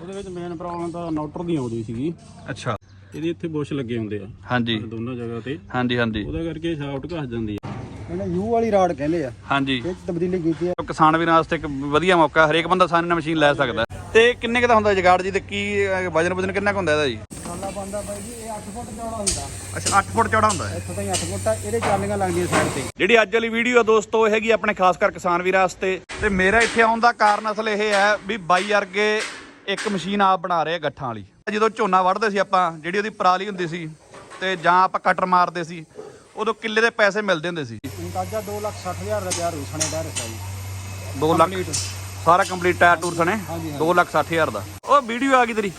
ਉਹਦੇ ਵਿੱਚ main problem ਤਾਂ ਨੋਟਰ ਦੀ ਆਉਂਦੀ ਸੀਗੀ। ਅੱਛਾ। ਇਹਦੇ ਇੱਥੇ ਬੁਸ਼ ਲੱਗੇ ਹੁੰਦੇ ਆ। ਹਾਂਜੀ। ਦੋਨੋਂ ਜਗ੍ਹਾ ਤੇ। ਹਾਂਜੀ ਹਾਂਜੀ। ਉਹਦਾ ਕਰਕੇ ਸ਼ਾਫਟ ਘਸ ਜਾਂਦੀ ਆ। ਇਹਨੇ ਯੂ ਵਾਲੀ ਰਾਡ ਕਹਿੰਦੇ ਆ। ਹਾਂਜੀ। ਇਹ ਤਬਦੀਲੀ ਕੀਤੀ ਆ। ਕਿਸਾਨ ਵੀਰਾਂ ਵਾਸਤੇ ਇੱਕ ਵਧੀਆ ਮੌਕਾ। ਹਰੇਕ ਬੰਦਾ ਆਸਾਨੀ ਨਾਲ ਮਸ਼ੀਨ ਲੈ ਸਕਦਾ। ਤੇ ਕਿੰਨੇ ਕੁ ਦਾ ਹੁੰਦਾ ਜਗਾੜ ਜੀ? ਤੇ ਕੀ ਵਜਨ ਵਜਨ ਕਿੰਨਾ ਕੁ ਹੁੰਦਾ ਇਹਦਾ ਜੀ? ਸਾਲਾ ਬੰਦਾ ਬਾਈ ਜੀ ਇਹ 8 ਫੁੱਟ ਚੌੜਾ ਹੁੰਦਾ। ਅੱਛਾ 8 ਫੁੱਟ ਚੌੜਾ ਹੁੰਦਾ। ਇੱਥੋਂ ਤਾਈਂ 8 ਫੁੱਟ ਆ। ਇਹਦੇ ਚਾਲੀਆਂ ਲੱਗਦੀਆਂ ਸਾਈਡ ਤੇ। ਜਿਹੜੀ ਅੱਜ ਵਾਲੀ ਵੀਡੀਓ ਆ ਦੋਸਤੋ ਇਹ ਹੈਗੀ ਆਪਣੇ ਖਾਸ ਕਰ ਕਿਸਾਨ ਵੀਰਾਂ ਵਾਸਤੇ। ਤੇ ਮੇਰਾ ਇੱਥੇ ਆਉਣ ਦਾ ਕਾਰਨ ਅਸਲ ਇਹ ਹੈ ਵੀ ਬਾਈ ਵਰਗੇ ਇੱਕ ਮਸ਼ੀਨ ਆਪ ਬਣਾ ਰਹੇ ਆ ਗੱਠਾਂ ਵਾਲੀ। ਜਦੋਂ ਝੋਨਾ ਵੱਢਦੇ ਸੀ ਆਪਾਂ ਜਿਹੜੀ ਉਹਦੀ ਪਰਾਲੀ ਹੁੰਦੀ ਸੀ ਤੇ ਜਾਂ ਆਪਾਂ ਕਟਰ ਮਾਰਦੇ ਸੀ ਉਦੋਂ ਕਿੱਲੇ ਦੇ ਪੈਸੇ ਮਿਲਦੇ ਹੁੰਦੇ ਸੀ। ਅੰਦਾਜ਼ਾ 2 ਲੱਖ 60 ਹਜ਼ਾਰ ਦਾ ਰਸਾ ਜੀ। 2 ਲੱਖ ਸਾਰਾ ਕੰਪਲੀਟ ਟਾਇਰ ਟੂਰ ਸਣੇ? ਹਾਂਜੀ, 2 ਲੱਖ 60 ਹਜ਼ਾਰ ਦਾ। ਉਹ ਵੀਡੀਓ ਆ ਗਈ ਤੇਰੀ।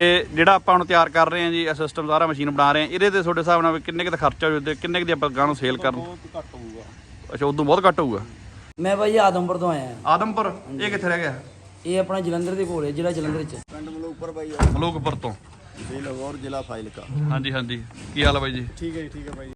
ਇਹ ਜਿਹੜਾ ਆਪਾਂ ਹੁਣ ਤਿਆਰ ਕਰ ਰਹੇ ਹਾਂ ਜੀ ਇਹ ਸਿਸਟਮ ਸਾਰਾ ਮਸ਼ੀਨ ਬਣਾ ਰਹੇ ਹਾਂ ਇਹਦੇ ਤੇ ਤੁਹਾਡੇ ਹਿਸਾਬ ਨਾਲ ਕਿੰਨੇ ਕੁ ਦਾ ਖਰਚਾ ਹੋ ਤੇ ਕਿੰਨੇ ਕੁ ਦੀ ਆਪਾਂ ਗਾਂ ਨੂੰ ਸੇਲ ਕਰਨ? ਬਹੁਤ ਘੱਟ ਹੋਊਗਾ। ਅੱਛਾ ਉਦੋਂ ਬਹੁਤ ਘੱਟ ਹੋਊਗਾ। ਮੈਂ ਭਾਈ ਆਦਮਪੁਰ ਤੋਂ ਆਇਆ। ਆਦਮਪੁਰ? ਇਹ ਕਿੱਥੇ ਰਹਿ ਗਿਆ? ਇਹ ਆਪਣਾ ਜਲੰਧਰ ਦੇ ਕੋਲ ਹੈ ਜਿਹੜਾ ਜਲੰਧਰ ਚ। ਪਿੰਡ ਮਲੂਕਪੁਰ ਬਾਈ ਮਲੂਕਪੁਰ ਤੋਂ। ਬੇਲਗੌਰ ਜ਼ਿਲ੍ਹਾ ਫਾਜ਼ਿਲਕਾ। ਹਾਂਜੀ ਹਾਂਜੀ। ਕੀ ਹਾਲ ਹੈ ਬਾਈ ਜੀ? ਠੀਕ ਹੈ ਜੀ ਠੀਕ ਹੈ ਬਾਈ।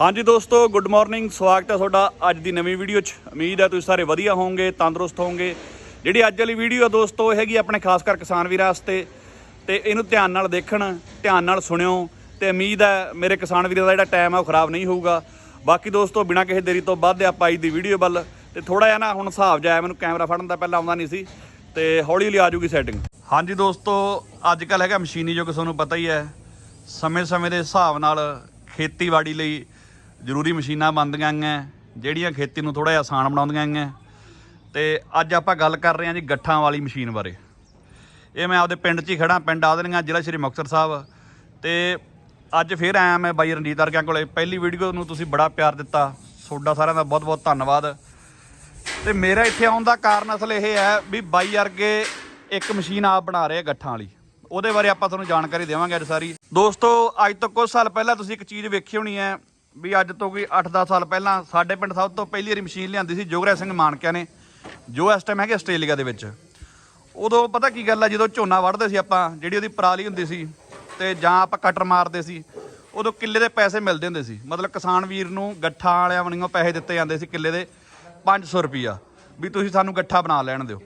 ਹਾਂਜੀ ਦੋਸਤੋ ਗੁੱਡ ਮਾਰਨਿੰਗ ਸਵਾਗਤ ਹੈ ਤੁਹਾਡਾ ਅੱਜ ਦੀ ਨਵੀਂ ਵੀਡੀਓ 'ਚ। ਉਮੀਦ ਹੈ ਤੁਸੀਂ ਸਾਰੇ ਵਧੀਆ ਹੋਵੋਗੇ, ਤੰਦਰੁਸਤ ਹੋਵੋਗੇ। ਜਿਹੜੀ ਅੱਜ ਵਾਲੀ ਵੀਡੀਓ ਆ ਦੋਸਤੋ ਇਹ ਹੈਗੀ ਆਪਣੇ ਖਾਸ ਕਰ ਕਿਸਾਨ ਵੀਰਾਂ ਵਾਸਤੇ। ਤੇ ਇਹਨੂੰ ਧਿਆਨ ਨਾਲ ਦੇਖਣ, ਧਿਆਨ ਨਾਲ ਸੁਣਿਓ। ਤੇ ਉਮੀਦ ਹੈ ਮੇਰੇ ਕਿਸਾਨ ਵੀਰਾਂ ਦਾ ਜਿਹੜਾ ਟਾਈਮ ਹੈ ਉਹ ਖਰਾਬ ਨਹੀਂ ਹੋਊਗਾ। ਬਾਕੀ ਦੋਸਤੋ, ਬਿਨਾਂ ਕਿਸੇ ਦੇਰੀ ਤੋਂ ਵੱਧ ਆਪਾਂ ਅੱਜ ਦੀ ਵੀਡੀਓ ਵੱਲ। ਤੇ ਥੋੜਾ ਜਿਹਾ ਨਾ ਹੁਣ ਹਿਸਾਬ ਜਾਇਆ ਮੈਨੂੰ ਕੈਮਰਾ ਫੜਨ ਦਾ ਪਹਿਲਾਂ ਆਉਂਦਾ ਨਹੀਂ ਸੀ। ਤੇ ਹੌਲੀ ਹੌਲੀ ਆ ਜੂਗੀ ਸੈਟਿੰਗ ਹਾਂਜੀ ਦੋਸਤੋ, ਅੱਜ ਕੱਲ ਹੈਗਾ ਮਸ਼ੀਨੀ ਯੁੱਗ ਤੁਹਾਨੂੰ ਪਤਾ ਹੀ ਹੈ। ਸਮੇਂ-ਸਮੇਂ ਦੇ ਹਿਸਾਬ ਨਾਲ ਖੇਤੀਬਾੜੀ ਲਈ ਜ਼ਰੂਰੀ ਮਸ਼ੀਨਾਂ ਬਣਦੀਆਂ ਗਈਆਂ, ਜਿਹੜੀਆਂ ਖੇਤੀ ਨੂੰ ਥੋੜਾ ਜਿਹਾ ਆਸਾਨ ਬਣਾਉਂਦੀਆਂ ਗਈਆਂ। ਤੇ ਅੱਜ ਆਪਾਂ ਗੱਲ ਕਰ ਰਹੇ ਹਾਂ ਜੀ ਗੱਠਾਂ ਵਾਲੀ ਮਸ਼ੀਨ ਬਾਰੇ। ਇਹ ਮੈਂ ਆਪਦੇ ਪਿੰਡ 'ਚ ਹੀ ਖੜਾ ਪਿੰਡ ਆਦਲੀਆਂ ਜ਼ਿਲ੍ਹਾ ਸ਼੍ਰੀ ਮੁਕਤਸਰ ਸਾਹਿਬ। ਤੇ ਅੱਜ ਫੇਰ ਆਇਆ ਮੈਂ ਬਾਈ ਰਣਜੀਤ ਵਰਗਿਆਂ ਕੋਲੇ। ਪਹਿਲੀ ਵੀਡੀਓ ਨੂੰ ਤੁਸੀਂ ਬੜਾ ਪਿਆਰ ਦਿੱਤਾ। ਤੁਹਾਡਾ ਸਾਰਿਆਂ ਦਾ ਬਹੁਤ-ਬਹੁਤ ਧੰਨਵਾਦ। ਤੇ ਮੇਰਾ ਇੱਥੇ ਆਉਣ ਦਾ ਕਾਰਨ ਅਸਲ ਇਹ ਹੈ ਵੀ ਬਾਈ ਅਰਗੇ ਇੱਕ ਮਸ਼ੀਨ ਆਪ ਬਣਾ ਰਹੇ ਆ ਗੱਠਾਂ ਵਾਲੀ। ਉਹਦੇ ਬਾਰੇ ਆਪਾਂ ਤੁਹਾਨੂੰ ਜਾਣਕਾਰੀ ਦੇਵਾਂਗੇ ਅੱਜ ਸਾਰੀ। ਦੋਸਤੋ, ਅੱਜ ਤੋਂ ਕੁਝ ਸਾਲ ਪਹਿਲਾਂ ਤੁਸੀਂ ਇੱਕ ਚੀਜ਼ ਵੇਖੀ ਹੋਣੀ ਹੈ। ਵੀ ਅੱਜ ਤੋਂ ਕੋਈ 8-10 ਸਾਲ ਪਹਿਲਾਂ ਸਾਡੇ ਪਿੰਡ ਸਭ ਤੋਂ ਪਹਿਲੀ ਵਾਰੀ ਮਸ਼ੀਨ ਲਿਆਂਦੀ ਸੀ ਜੋਗਰਾਜ ਸਿੰਘ ਮਾਨਕਿਆ ਨੇ, ਜੋ ਇਸ ਟਾਈਮ ਹੈਗੇ ਆਸਟ੍ਰੇਲੀਆ ਦੇ ਵਿੱਚ। ਉਦੋਂ ਪਤਾ ਕੀ ਗੱਲ ਆ, ਜਦੋਂ ਝੋਨਾ ਵੱਢਦੇ ਸੀ ਆਪਾਂ, ਜਿਹੜੀ ਉਹਦੀ ਪਰਾਲੀ ਹੁੰਦੀ ਸੀ ਤੇ ਜਾਂ ਆਪਾਂ ਕਟਰ ਮਾਰਦੇ ਸੀ, ਉਦੋਂ ਕਿੱਲੇ ਦੇ ਪੈਸੇ ਮਿਲਦੇ ਹੁੰਦੇ ਸੀ। ਮਤਲਬ ਕਿਸਾਨ ਵੀਰ ਨੂੰ ਗੱਠਾਂ ਵਾਲਿਆਂ ਵੱਲੋਂ ਪੈਸੇ ਦਿੱਤੇ ਜਾਂਦੇ ਸੀ ਕਿੱਲੇ ਦੇ 500 ਰੁਪਿਆ ਵੀ ਤੁਸੀਂ ਸਾਨੂੰ ਗੱਠਾ ਬਣਾ ਲੈਣ ਦਿਓ।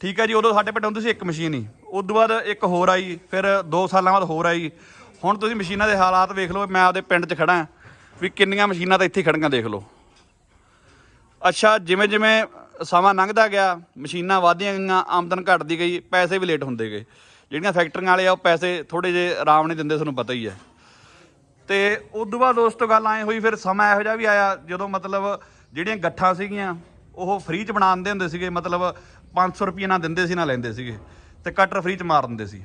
ਠੀਕ ਹੈ ਜੀ, ਉਦੋਂ ਸਾਡੇ ਪਿੰਡ ਹੁੰਦੀ ਸੀ ਇੱਕ ਮਸ਼ੀਨ ਹੀ। ਉਸ ਤੋਂ ਬਾਅਦ ਇੱਕ ਹੋਰ ਆਈ, ਫਿਰ 2 ਸਾਲਾਂ ਬਾਅਦ ਹੋਰ ਆਈ। ਹੁਣ ਤੁਸੀਂ ਮਸ਼ੀਨਾਂ ਦੇ ਹਾਲਾਤ ਵੇਖ ਲਓ, ਮੈਂ ਆਪਦੇ ਪਿੰਡ 'ਚ ਖੜਾ ਵੀ ਕਿੰਨੀਆਂ ਮਸ਼ੀਨਾਂ ਤਾਂ ਇੱਥੇ ਹੀ ਖੜੀਆਂ ਦੇਖ ਲਓ। ਅੱਛਾ, ਜਿਵੇਂ ਜਿਵੇਂ ਸਮਾਂ ਲੰਘਦਾ ਗਿਆ, ਮਸ਼ੀਨਾਂ ਵਧਦੀਆਂ ਗਈਆਂ, ਆਮਦਨ ਘਟਦੀ ਗਈ, ਪੈਸੇ ਵੀ ਲੇਟ ਹੁੰਦੇ ਗਏ। ਜਿਹੜੀਆਂ ਫੈਕਟਰੀਆਂ ਵਾਲੇ ਆ, ਉਹ ਪੈਸੇ ਥੋੜੇ ਜਿਹੇ ਆਰਾਮ ਨਹੀਂ ਦਿੰਦੇ, ਤੁਹਾਨੂੰ ਪਤਾ ਹੀ ਹੈ। ਤੇ ਉਸ ਤੋਂ ਬਾਅਦ ਦੋਸਤੋ ਗੱਲ ਆਏ ਹੋਈ, ਫਿਰ ਸਮਾਂ ਇਹੋ ਜਿਹਾ ਵੀ ਆਇਆ, ਜਦੋਂ ਮਤਲਬ ਜਿਹੜੀਆਂ ਗੱਠਾਂ ਸੀਗੀਆਂ, ਉਹ ਫ੍ਰੀ ਚ ਬਣਾਉਂਦੇ ਹੁੰਦੇ ਸੀਗੇ, ਮਤਲਬ 500 ਰੁਪਏ ਨਾਲ ਦਿੰਦੇ ਸੀ ਨਾ ਲੈਂਦੇ ਸੀਗੇ, ਤੇ ਕਟਰ ਫ੍ਰੀ ਚ ਮਾਰ ਦਿੰਦੇ ਸੀ।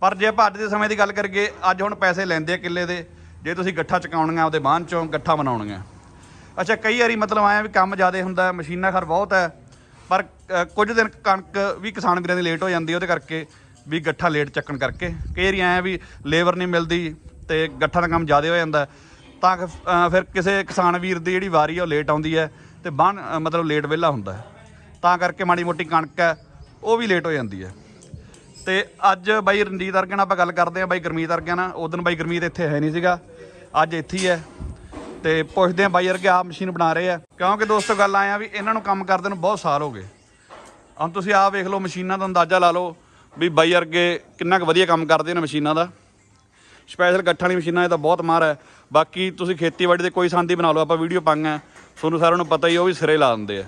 ਪਰ ਜੇ ਆਪਾਂ ਅੱਜ ਦੇ ਸਮੇਂ ਦੀ ਗੱਲ ਕਰੀਏ, ਅੱਜ ਹੁਣ ਪੈਸੇ ਲੈਂਦੇ ਆ ਕਿੱਲੇ ਦੇ ਜੇ ਤੁਸੀਂ ਗੱਠਾ ਚਕਾਉਣੀਆਂ ਉਹਦੇ ਬਾਹਨ ਚੋਂ ਗੱਠਾ ਬਣਾਉਣੀਆਂ। ਅੱਛਾ ਕਈ ਵਾਰੀ ਮਤਲਬ ਆਇਆ ਵੀ ਕੰਮ ਜ਼ਿਆਦਾ ਹੁੰਦਾ ਮਸ਼ੀਨਾਂ ਖਰ ਬਹੁਤ ਹੈ ਪਰ ਕੁਝ ਦਿਨ ਕਣਕ ਵੀ ਕਿਸਾਨ ਵੀਰਾਂ ਦੀ ਲੇਟ ਹੋ ਜਾਂਦੀ ਉਹਦੇ ਕਰਕੇ ਵੀ ਗੱਠਾ ਲੇਟ ਚੱਕਣ ਕਰਕੇ। ਕਈ ਵਾਰੀ ਆਇਆ ਵੀ ਲੇਬਰ ਨਹੀਂ ਮਿਲਦੀ ਤੇ ਗੱਠਾ ਦਾ ਕੰਮ ਜ਼ਿਆਦਾ ਹੋ ਜਾਂਦਾ। ਤਾਂ ਕਿ, ਫਿਰ ਕਿਸੇ ਕਿਸਾਨ ਵੀਰ ਦੀ ਜਿਹੜੀ ਵਾਰੀ ਆ ਉਹ ਲੇਟ ਆਉਂਦੀ ਹੈ ਤੇ ਬਾਹਨ ਮਤਲਬ ਲੇਟ ਵਿਹਲਾ ਹੁੰਦਾ ਤਾਂ ਕਰਕੇ ਮਾੜੀ ਮੋਟੀ ਕਣਕ ਹੈ ਉਹ ਵੀ ਲੇਟ ਹੋ ਜਾਂਦੀ ਹੈ ਤੇ ਅੱਜ ਬਾਈ ਰਣਜੀਤ ਵਰਗੇ ਨਾਲ ਆਪਾਂ ਗੱਲ ਕਰਦੇ ਆਂ ਬਾਈ ਗਰਮੀਤ ਵਰਗਿਆਂ ਨਾਲ। ਉਦੋਂ ਬਾਈ ਗਰਮੀਤ ਇੱਥੇ ਹੈ ਨਹੀਂ ਸੀਗਾ। ਅੱਜ ਇੱਥੇ ਹੀ ਹੈ ਤੇ ਪੁੱਛਦੇ ਆਂ ਬਾਈ ਅਰਗੇ ਆਪ ਮਸ਼ੀਨ ਬਣਾ ਰਹੇ ਆ। ਕਿਉਂਕਿ ਦੋਸਤੋ ਗੱਲ ਆਇਆ ਵੀ ਇਹਨਾਂ ਨੂੰ ਕੰਮ ਕਰਦੇ ਨੂੰ ਬਹੁਤ ਸਾਲ ਹੋ ਗਏ। ਹੁਣ ਤੁਸੀਂ ਆਪ ਵੇਖ ਲਓ ਮਸ਼ੀਨਾਂ ਦਾ ਅੰਦਾਜ਼ਾ ਲਾ ਲਓ ਵੀ ਬਾਈ ਅਰਗੇ ਕਿੰਨਾ ਕੁ ਵਧੀਆ ਕੰਮ ਕਰਦੇ ਨੇ ਮਸ਼ੀਨਾਂ ਦਾ। ਸਪੈਸ਼ਲ ਗੱਠਾਂ ਵਾਲੀ ਮਸ਼ੀਨਾਂ ਇਹ ਤਾਂ ਬਹੁਤ ਮਾਰ ਹੈ। ਬਾਕੀ ਤੁਸੀਂ ਖੇਤੀਬਾੜੀ ਦੇ ਕੋਈ ਸੰਦੀ ਬਣਾ ਲਓ, ਆਪਾਂ ਵੀਡੀਓ ਪਾਈਆਂ ਤੁਹਾਨੂੰ ਸਾਰਿਆਂ ਨੂੰ ਪਤਾ ਹੀ ਉਹ ਵੀ ਸਿਰੇ ਲਾ ਦਿੰਦੇ ਆ।